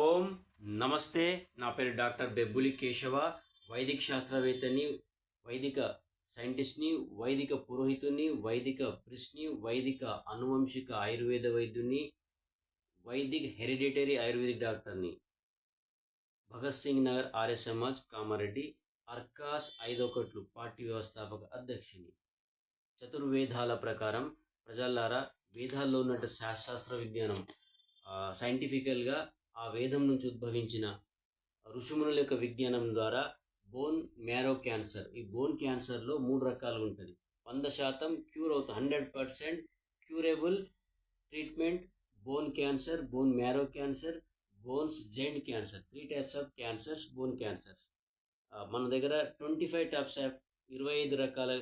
ఓం నమస్తే నా పేరు డాక్టర్ బెబ్బులి కేశవ వైదిక శాస్త్రవేత్తని వైదిక సైంటిస్ట్ని వైదిక పురోహితుని వైదిక ప్రిస్ని వైదిక అనువంశిక ఆయుర్వేద వైద్యుని వైదిక్ హెరిడిటరీ ఆయుర్వేదిక్ డాక్టర్ని. భగత్ సింగ్ నగర్ ఆర్ఎస్ఎంఎస్ కామారెడ్డి అర్కాస్ ఐదొకట్లు పార్టీ వ్యవస్థాపక అధ్యక్షుని. చతుర్వేదాల ప్రకారం ప్రజల్లారా వేదాల్లో ఉన్నట్టు శాస్త్ర విజ్ఞానం సైంటిఫికల్గా ఆ వేదం నుంచి ఉద్భవించిన ఋషుమునుల యొక్క విజ్ఞానం ద్వారా బోన్ మ్యారో క్యాన్సర్. ఈ బోన్ క్యాన్సర్లో మూడు రకాలుగా ఉంటుంది. వంద శాతం క్యూర్ అవుతుంది. Hundred percent curable treatment bone cancer bone marrow cancer bones giant cancer. Three types of cancers bone cancers. మన దగ్గర ట్వంటీ ఫైవ్ టైప్స్ ఆఫ్ ఇరవై ఐదు రకాల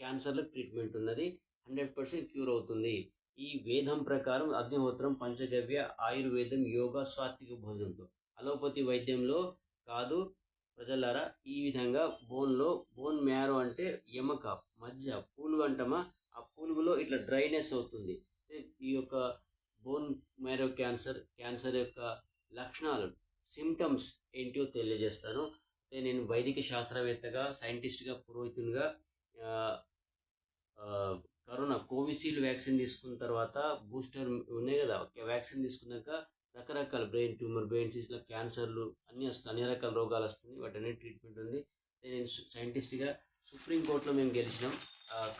క్యాన్సర్లకు ట్రీట్మెంట్ ఉన్నది. హండ్రెడ్ పర్సెంట్ క్యూర్ అవుతుంది. ఈ వేదం ప్రకారం అగ్నిహోత్రం పంచగవ్య ఆయుర్వేదం యోగా స్వాత్విక భోజనంతో. అలోపతి వైద్యంలో కాదు ప్రజలారా ఈ విధంగా బోన్లో బోన్ మ్యారో అంటే ఎమక మధ్య పూలు అంటమా ఆ పూలుగులో ఇట్లా డ్రైనెస్ అవుతుంది. ఈ యొక్క బోన్ మ్యారో క్యాన్సర్ క్యాన్సర్ యొక్క లక్షణాలు సిమ్టమ్స్ ఏంటో తెలియజేస్తాను. అయితే నేను వైదిక శాస్త్రవేత్తగా సైంటిస్ట్గా పురోహితునిగా కరోనా కోవిషీల్డ్ వ్యాక్సిన్ తీసుకున్న తర్వాత బూస్టర్ ఉన్నాయి కదా వ్యాక్సిన్ తీసుకున్నాక రకరకాల బ్రెయిన్ ట్యూమర్ బ్రెయిన్ ఇట్లా క్యాన్సర్లు అన్నీ వస్తాయి అన్ని రకాల రోగాలు వస్తుంది వాటి ట్రీట్మెంట్ ఉంది. నేను సైంటిస్ట్గా సుప్రీంకోర్టులో మేము గెలిచినాం.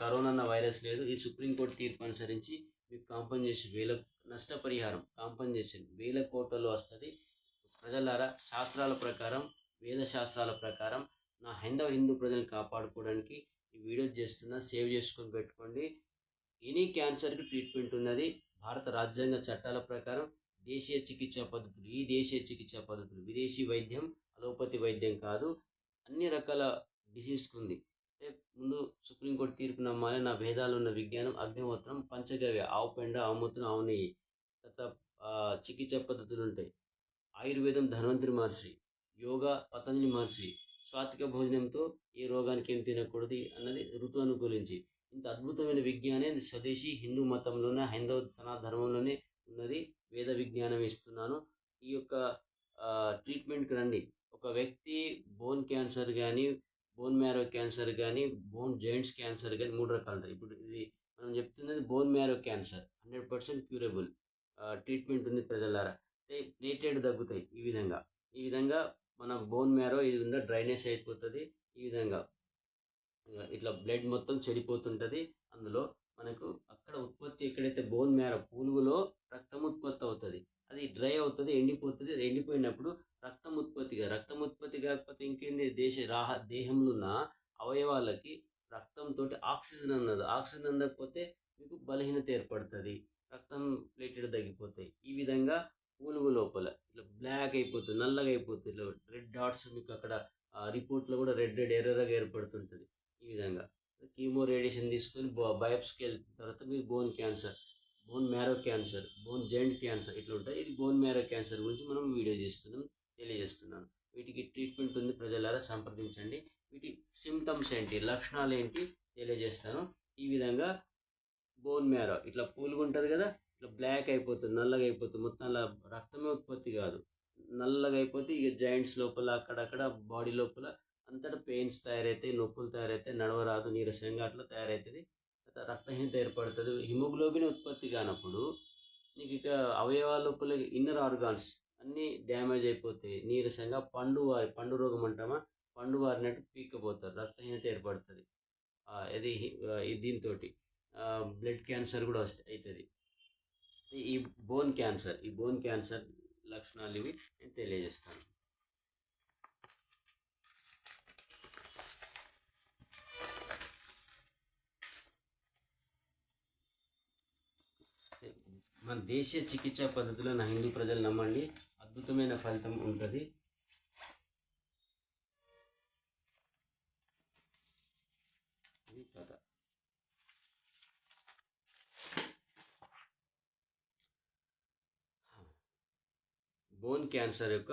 కరోనా అన్న వైరస్ లేదు. ఈ సుప్రీంకోర్టు తీర్పు అనుసరించి మీకు కాంపన్సేషన్ వేల నష్టపరిహారం కాంపన్సేషన్ వేల కోట్లలో వస్తుంది. ప్రజలారా శాస్త్రాల ప్రకారం వేద శాస్త్రాల ప్రకారం నా హైందవ హిందూ ప్రజలను కాపాడుకోవడానికి ఈ వీడియో చేస్తున్నా సేవ్ చేసుకొని పెట్టుకోండి. ఎనీ క్యాన్సర్కి ట్రీట్మెంట్ ఉన్నది. భారత రాజ్యాంగ చట్టాల ప్రకారం దేశీయ చికిత్సా పద్ధతులు ఈ దేశీయ చికిత్సా పద్ధతులు విదేశీ వైద్యం అలోపతి వైద్యం కాదు అన్ని రకాల డిసీజ్కి ఉంది ముందు సుప్రీంకోర్టు తీర్పు నమ్మాలి నా భేదాలు ఉన్న విజ్ఞానం అగ్నిహోత్రం పంచగవ్య ఆవు పెండ ఆమూత్రం ఆవు నెయ్యి తర్వాత చికిత్సా పద్ధతులు ఉంటాయి ఆయుర్వేదం ధన్వంతరి మహర్షి యోగా పతంజలి మహర్షి సాత్విక భోజనంతో ఏ రోగానికి ఏం తినకూడదు అన్నది ఋతు అనుకూలించి. ఇంత అద్భుతమైన విజ్ఞానం స్వదేశీ హిందూ మతంలోనే హైందవ సనాతన ధర్మంలోనే ఉన్నది. వేద విజ్ఞానం ఇస్తున్నాను. ఈ యొక్క ట్రీట్మెంట్కి రండి. ఒక వ్యక్తి బోన్ క్యాన్సర్ కానీ బోన్ మ్యారో క్యాన్సర్ కానీ బోన్ జాయింట్స్ క్యాన్సర్ కానీ మూడు రకాలు ఉంటాయి ఇప్పుడు ఇది మనం చెప్తున్నది bone marrow cancer hundred percent curable treatment ఉంది ప్రజలారా. ప్లేటెడ్ తగ్గుతాయి ఈ విధంగా. ఈ విధంగా మన బోన్ మ్యారో ఇది ఉందా డ్రైనేజ్ అయిపోతుంది. ఈ విధంగా ఇట్లా బ్లడ్ మొత్తం చెడిపోతుంటుంది. అందులో మనకు అక్కడ ఉత్పత్తి ఎక్కడైతే బోన్ మ్యారో పూలుగులో రక్తం ఉత్పత్తి అవుతుంది. అది డ్రై అవుతుంది ఎండిపోతుంది. ఎండిపోయినప్పుడు రక్తం ఉత్పత్తిగా రక్తం ఉత్పత్తి కాకపోతే ఇంకేంది? దేశ రాహ దేహంలో ఉన్న అవయవాలకి రక్తంతో ఆక్సిజన్ అన్నది ఆక్సిజన్ అందకపోతే మీకు బలహీనత ఏర్పడుతుంది. రక్తం ప్లేటెడ్ తగ్గిపోతాయి. ఈ విధంగా పూలుగు లోపల. ఇట్లా బ్లాక్ అయిపోతుంది నల్లగా అయిపోతుంది. ఇట్లా రెడ్ డాట్స్ మీకు అక్కడ రిపోర్ట్లో కూడా రెడ్ రెడ్ ఎర్రగా ఏర్పడుతుంటుంది ఈ విధంగా. కీమో రేడియేషన్ తీసుకొని బయోప్స్కి వెళ్ళిన తర్వాత మీరు bone cancer bone marrow cancer bone joint cancer ఇట్లా ఉంటాయి. ఇది బోన్ మ్యారో క్యాన్సర్ గురించి మనం వీడియో చేస్తున్నాం తెలియజేస్తున్నాను. వీటికి ట్రీట్మెంట్ ఉంది ప్రజలారా సంప్రదించండి. వీటి సిమ్టమ్స్ ఏంటి లక్షణాలు ఏంటి తెలియజేస్తాను. ఈ విధంగా బోన్ మ్యారో ఇట్లా పూలుగుంటుంది కదా ఇట్లా బ్లాక్ అయిపోతుంది నల్లగా అయిపోతుంది. మొత్తం అలా రక్తమే ఉత్పత్తి కాదు. నల్లగా అయిపోతే ఇక జాయింట్స్ లోపల అక్కడక్కడ బాడీ లోపల అంతటా పెయిన్స్ తయారవుతాయి నొప్పులు తయారవుతాయి నడవరాదు నీరసంగా అట్లా తయారవుతుంది రక్తహీనత ఏర్పడుతుంది. హిమోగ్లోబిన్ ఉత్పత్తి కానప్పుడు నీకు ఇక అవయవాల లోపల ఇన్నర్ ఆర్గాన్స్ అన్నీ డ్యామేజ్ అయిపోతాయి. నీరసంగా పండు వారి పండు రోగం అంటామా? పండు వారినట్టు పీక్కపోతారు. రక్తహీనత ఏర్పడుతుంది. ఇది దీంతో బ్లడ్ క్యాన్సర్ కూడా వస్తుంది అవుతుంది ఈ బోన్ క్యాన్సర్ ఈ బోన్ క్యాన్సర్ లక్షణాలు ఇవి నేను తెలియజేస్తాను. మన దేశీయ చికిత్సా పద్ధతిలో నా హిందూ ప్రజలు నమ్మండి అద్భుతమైన ఫలితం ఉంటుంది. బోన్ క్యాన్సర్ యొక్క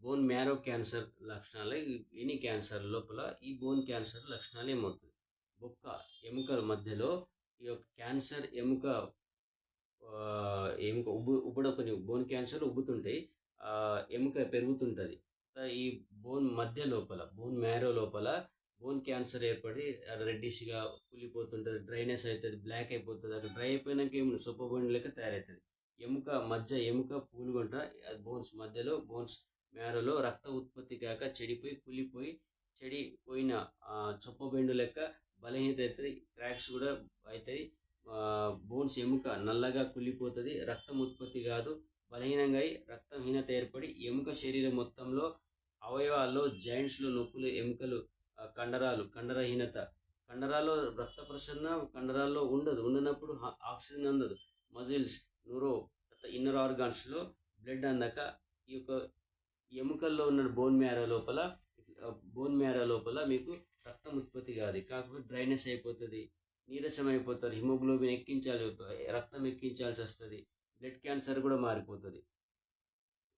బోన్ మ్యారో క్యాన్సర్ లక్షణాలు ఎనీ క్యాన్సర్ లోపల ఈ బోన్ క్యాన్సర్ లక్షణాలు ఏమవుతుంది బొక్క ఎముకల మధ్యలో ఈ యొక్క క్యాన్సర్ ఎముక ఎముక ఉబ్బు ఉబ్బడపని బోన్ క్యాన్సర్ ఉబ్బుతుంటాయి. ఎముక పెరుగుతుంటుంది. ఈ బోన్ మధ్య లోపల బోన్ మ్యారో లోపల బోన్ క్యాన్సర్ ఏర్పడి రెడ్డిష్గా కులిపోతుంటుంది డ్రైనెస్ అవుతుంది బ్లాక్ అయిపోతుంది. అక్కడ డ్రై అయిపోయినాక ఏమి సొప్ప బోన్ లెక్క తయారవుతుంది. ఎముక మధ్య ఎముక పూలుగుంట బోన్స్ మధ్యలో బోన్స్ మేడలో రక్త ఉత్పత్తి కాక చెడిపోయి పులిపోయి చెడిపోయిన చొప్పబెండు చొప్ప లెక్క బలహీనత అవుతుంది క్రాక్స్ కూడా అవుతాయి బోన్స్ ఎముక నల్లగా కుళ్ళిపోతుంది రక్తం ఉత్పత్తి కాదు బలహీనంగా అయి రక్తహీనత ఏర్పడి ఎముక శరీరం మొత్తంలో అవయవాల్లో జాయింట్స్లో నొప్పులు ఎముకలు కండరాలు కండరహీనత. కండరాల్లో రక్త ప్రసరణ కండరాల్లో ఉండదు ఉండనప్పుడు ఆక్సిజన్ అందదు మజిల్స్ న్యూరో ఇన్నర్ ఆర్గాన్స్లో బ్లడ్ అందాక ఈ యొక్క ఎముకల్లో ఉన్న బోన్ మ్యారో లోపల బోన్ మ్యారో లోపల మీకు రక్తం ఉత్పత్తి కాదు. కాకపోతే డ్రైనెస్ అయిపోతుంది నీరసం అయిపోతారు హిమోగ్లోబిన్ ఎక్కించాలి రక్తం ఎక్కించాల్సి వస్తుంది బ్లడ్ క్యాన్సర్ కూడా మారిపోతుంది.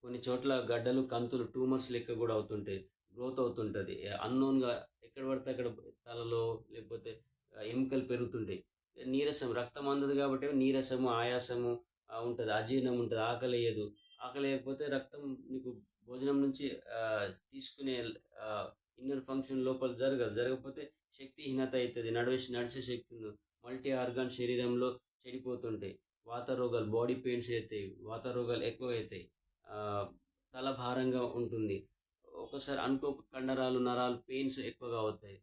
కొన్ని చోట్ల గడ్డలు కంతులు ట్యూమర్స్ లెక్క కూడా అవుతుంటాయి గ్రోత్ అవుతుంటుంది. అన్నోన్గా ఎక్కడ పడితే అక్కడ తలలో లేకపోతే ఎముకలు పెరుగుతుంటాయి. నీరసం రక్తం అందదు కాబట్టి నీరసము ఆయాసము ఉంటుంది. అజీర్ణం ఉంటుంది. ఆకలేయదు. వేయదు రక్తం నీకు భోజనం నుంచి తీసుకునే ఇన్నర్ ఫంక్షన్ లోపల జరగదు. జరగకపోతే శక్తిహీనత అవుతుంది నడివే నడిచే శక్తి మల్టీ ఆర్గాన్ శరీరంలో చెడిపోతుంటాయి. వాత రోగాలు బాడీ పెయిన్స్ అవుతాయి వాత రోగాలు ఎక్కువ అవుతాయి తల భారంగా ఉంటుంది. ఒకసారి అనుకో కండరాలు నరాలు పెయిన్స్ ఎక్కువగా అవుతాయి.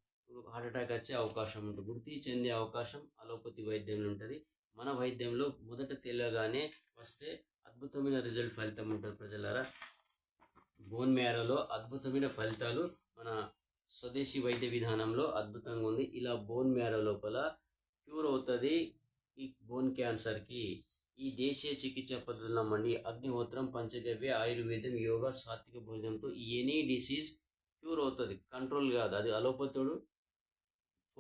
హార్ట్ అటాక్ వచ్చే అవకాశం ఉంటుంది. వృత్తి చెందే అవకాశం అలోపతి వైద్యంలో ఉంటుంది. మన వైద్యంలో మొదట తెలియగానే వస్తే అద్భుతమైన రిజల్ట్ ఫలితం ఉంటుంది ప్రజలారా. బోన్ మేరలో అద్భుతమైన ఫలితాలు మన స్వదేశీ వైద్య విధానంలో అద్భుతంగా ఉంది. ఇలా బోన్ మేర లోపల క్యూర్ అవుతుంది. ఈ బోన్ క్యాన్సర్కి ఈ దేశీయ చికిత్స పద్ధతులు నమ్మండి అగ్నిహోత్రం పంచగవ్య ఆయుర్వేదం యోగా సాత్విక భోజనంతో ఈ ఎనీ డిసీజ్ క్యూర్ అవుతుంది. కంట్రోల్ కాదు. అది అలోపతుడు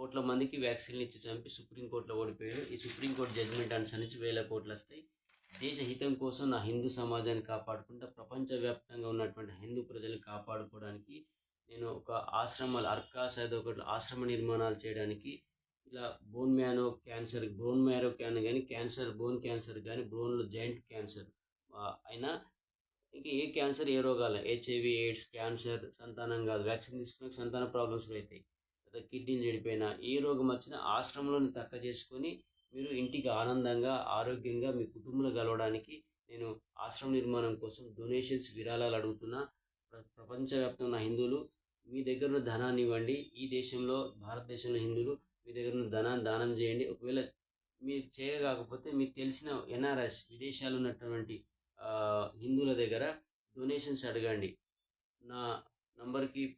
కోట్ల మందికి వ్యాక్సిన్లు ఇచ్చి చంపి సుప్రీంకోర్టులో ఓడిపోయాడు ఈ సుప్రీంకోర్టు జడ్జిమెంట్ అనుసరించి వేల కోట్లు వస్తాయి దేశ హితం కోసం నా హిందూ సమాజాన్ని కాపాడుకుంటా ప్రపంచవ్యాప్తంగా ఉన్నటువంటి హిందూ ప్రజలను కాపాడుకోవడానికి నేను ఒక ఆశ్రమాలు అర్కాస్ అది ఒకటి ఆశ్రమ నిర్మాణాలు చేయడానికి ఇలా bone marrow cancer bone marrow can కానీ క్యాన్సర్ బోన్ క్యాన్సర్ కానీ బోన్లో జాయింట్ క్యాన్సర్ అయినా ఇంకా ఏ క్యాన్సర్ ఏ రోగాలు హెచ్ఐవి ఎయిడ్స్ క్యాన్సర్ సంతానం కాదు వ్యాక్సిన్ తీసుకునే సంతాన ప్రాబ్లమ్స్ కూడా అవుతాయి లేదా కిడ్నీలు చెడిపోయినా ఏ రోగం వచ్చినా ఆశ్రమంలోని తక్క చేసుకొని మీరు ఇంటికి ఆనందంగా ఆరోగ్యంగా మీ కుటుంబంలో గలవడానికి నేను ఆశ్రమ నిర్మాణం కోసం డొనేషన్స్ విరాళాలు అడుగుతున్నా. ప్ర- ప్రపంచవ్యాప్తంగా ఉన్న హిందువులు మీ దగ్గర ఉన్న ధనాన్ని ఇవ్వండి. ఈ దేశంలో భారతదేశంలో హిందువులు మీ దగ్గర ఉన్న ధనాన్ని దానం చేయండి. ఒకవేళ మీరు చేయకపోతే మీకు తెలిసిన ఎన్ఆర్ఎస్ విదేశాలు ఉన్నటువంటి హిందువుల దగ్గర డొనేషన్స్ అడగండి. నా నంబర్కి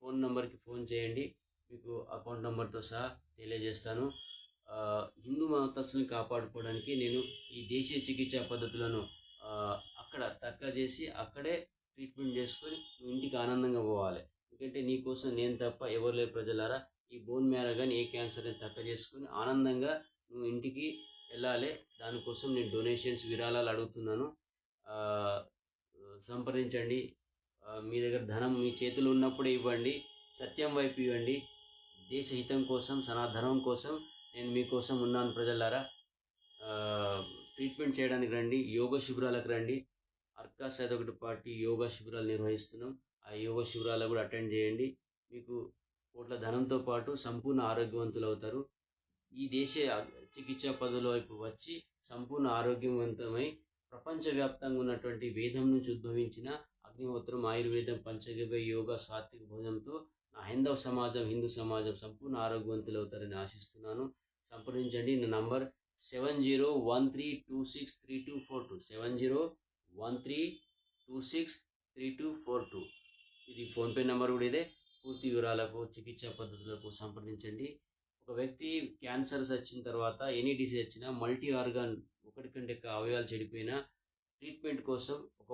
ఫోన్ నంబర్కి ఫోన్ చేయండి. మీకు అకౌంట్ నెంబర్తో సహా తెలియజేస్తాను. హిందూ మతస్థులను కాపాడుకోవడానికి నేను ఈ దేశీయ చికిత్సా పద్ధతులను అక్కడ తక్కువ చేసి అక్కడే ట్రీట్మెంట్ చేసుకొని నువ్వు ఇంటికి ఆనందంగా పోవాలి. ఎందుకంటే నీకోసం నేను తప్ప ఎవరు లేరు ప్రజలారా. ఈ బోన్ మేర కానీ ఏ క్యాన్సర్ని తక్కువ చేసుకొని ఆనందంగా నువ్వు ఇంటికి వెళ్ళాలి. దానికోసం నేను డొనేషన్స్ విరాళాలు అడుగుతున్నాను. సంప్రదించండి. మీ దగ్గర ధనం మీ చేతిలో ఉన్నప్పుడే ఇవ్వండి. సత్యం వైపు ఇవ్వండి. దేశ హితం కోసం సనాధనం కోసం నేను మీకోసం ఉన్నాను ప్రజలారా. ట్రీట్మెంట్ చేయడానికి రండి యోగ శిబిరాలకు రండి. అర్కాస్ ఒకటి పార్టీ యోగా శిబిరాలు నిర్వహిస్తున్నాం. ఆ యోగ శిబిరాలు కూడా అటెండ్ చేయండి. మీకు కోట్ల ధనంతో పాటు సంపూర్ణ ఆరోగ్యవంతులు అవుతారు. ఈ దేశ చికిత్సా పద్ధతుల వైపు వచ్చి సంపూర్ణ ఆరోగ్యవంతమై ప్రపంచవ్యాప్తంగా ఉన్నటువంటి వేదం నుంచి ఉద్భవించిన అగ్నిహోత్రం ఆయుర్వేదం పంచగవ్య యోగా సాత్విక భోజనంతో నా హైందవ సమాజం హిందూ సమాజం సంపూర్ణ ఆరోగ్యవంతులు అవుతారని ఆశిస్తున్నాను. సంప్రదించండి. నా number seven zero one three two six three two four two. Seven zero one three two six three two four two. ఇది ఫోన్పే నెంబర్ కూడా ఇదే. పూర్తి వివరాలకు చికిత్సా పద్ధతులకు సంప్రదించండి. ఒక వ్యక్తి క్యాన్సర్స్ వచ్చిన తర్వాత ఎనీ డిసీజ్ వచ్చినా మల్టీ ఆర్గాన్ ఒకటి కంటే అవయవాలు చెడిపోయినా ట్రీట్మెంట్ కోసం ఒక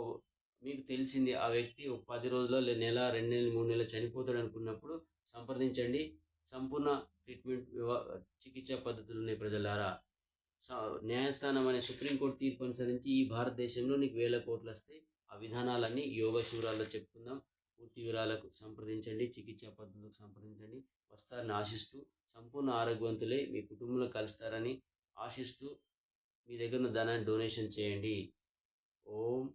మీకు తెలిసింది ఆ వ్యక్తి ఒక పది రోజుల్లో నెల రెండు నెలలు మూడు నెలలు చనిపోతాడు అనుకున్నప్పుడు సంప్రదించండి. సంపూర్ణ ట్రీట్మెంట్ చికిత్స చికిత్సా పద్ధతులు ఉన్నాయి ప్రజలారా. స- న్యాయస్థానం అనే సుప్రీంకోర్టు తీర్పు అనుసరించి ఈ భారతదేశంలో నీకు వేల కోట్లు వస్తాయి ఆ విధానాలన్నీ యోగ శిబిరాల్లో చెప్పుకుందాం. పూర్తి వివరాలకు సంప్రదించండి. చికిత్సా పద్ధతులకు సంప్రదించండి. వస్తారని ఆశిస్తూ సంపూర్ణ ఆరోగ్యవంతులై మీ కుటుంబంలో కలుస్తారని ఆశిస్తూ మీ దగ్గర ఉన్న ధనాన్ని డొనేషన్ చేయండి. ఓం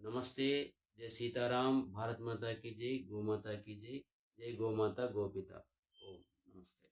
नमस्ते, जय सीताराम, भारत माता की जय, गौ माता की जय जय गौ माता गोपिता ओम, नमस्ते।